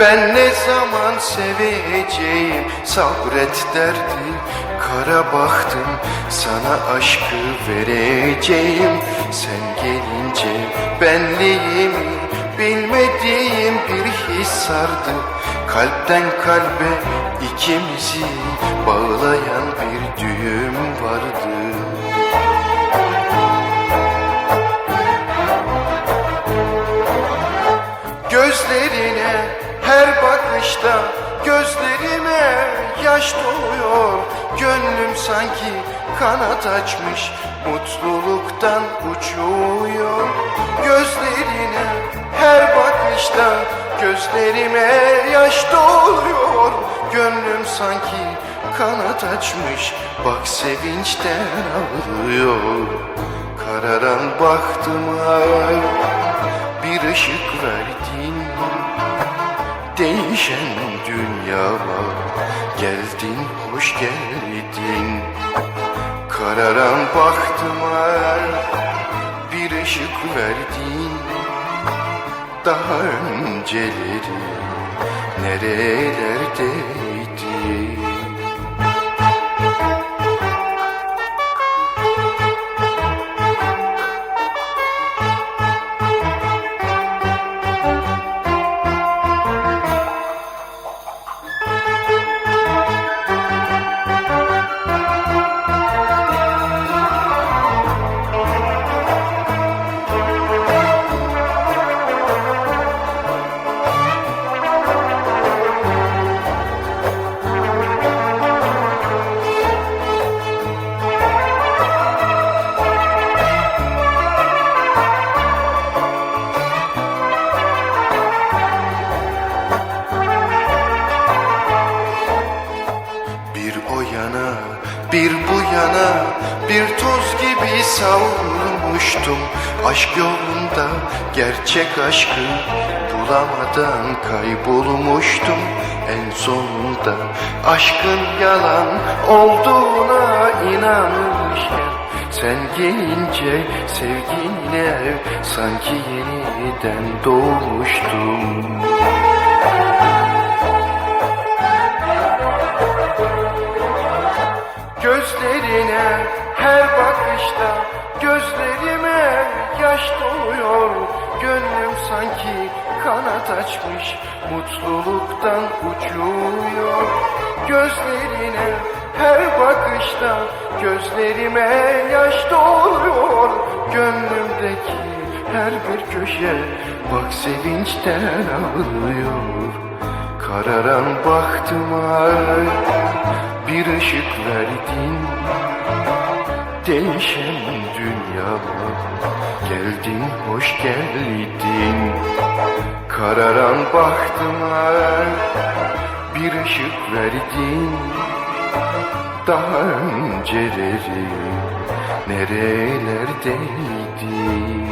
ben ne zaman seveceğim? Sabret derdi kara baktım sana aşkı vereceğim. Sen gelince benliğimi bilmediğim bir his sardı. Kalpten kalbe ikimizi bağlayan bir düğüm vardı. Gözlerine her bakışta gözlerime yaş doluyor Gönlüm sanki kanat açmış mutluluktan uçuyor. Gözlerine her bakışta gözlerime yaş doluyor Gönlüm sanki kanat açmış bak sevinçten ağlıyor. Kararan baktıma bir ışık verdin Değişen dünyama geldin hoş geldin. Kararan baktıma bir ışık verdin. Daha önceleri nerelerdeydin bir bu yana, bir toz gibi savrulmuştum. Aşk yolunda gerçek aşkı bulamadan kaybolmuştum. En sonunda aşkın yalan olduğuna inanmışken Sen gelince sevginle sanki yeniden doğmuştum Gözlerine her bakışta gözlerime yaş doluyor Gönlüm sanki kanat açmış mutluluktan uçuyor. Gözlerine her bakışta gözlerime yaş doluyor Gönlümdeki her bir köşe bak sevinçten ağlıyor. Kararan baktıma bir ışık verdin. Değişen dünyama geldin hoş geldin. Kararan baktıma bir ışık verdin. Daha önceleri nerelerdeydin